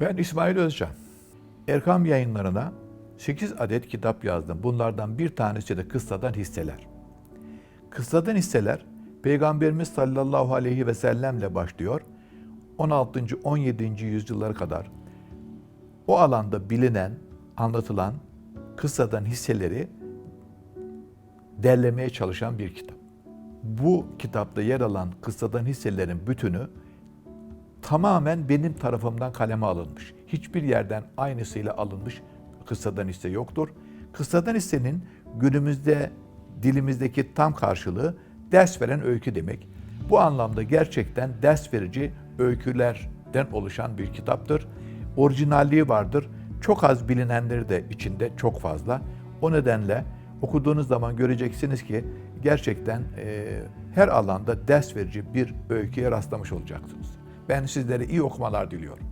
Ben İsmail Özcan. Erkam yayınlarına 8 adet kitap yazdım. Bunlardan bir tanesi de Kıssadan Hisseler. Kıssadan Hisseler Peygamberimiz sallallahu aleyhi ve sellemle başlıyor. 16. 17. yüzyıllara kadar o alanda bilinen, anlatılan kıssadan hisseleri derlemeye çalışan bir kitap. Bu kitapta yer alan kıssadan hisselerin bütünü tamamen benim tarafımdan kaleme alınmış. Hiçbir yerden aynısıyla alınmış kıssadan hisse yoktur. Kıssadan hissenin günümüzde dilimizdeki tam karşılığı ders veren öykü demek. Bu anlamda gerçekten ders verici öykülerden oluşan bir kitaptır. Orijinalliği vardır. Çok az bilinenleri de içinde çok fazla. O nedenle okuduğunuz zaman göreceksiniz ki gerçekten eee, her alanda ders verici bir öyküye rastlamış olacaksınız. Ben sizlere iyi okumalar diliyorum.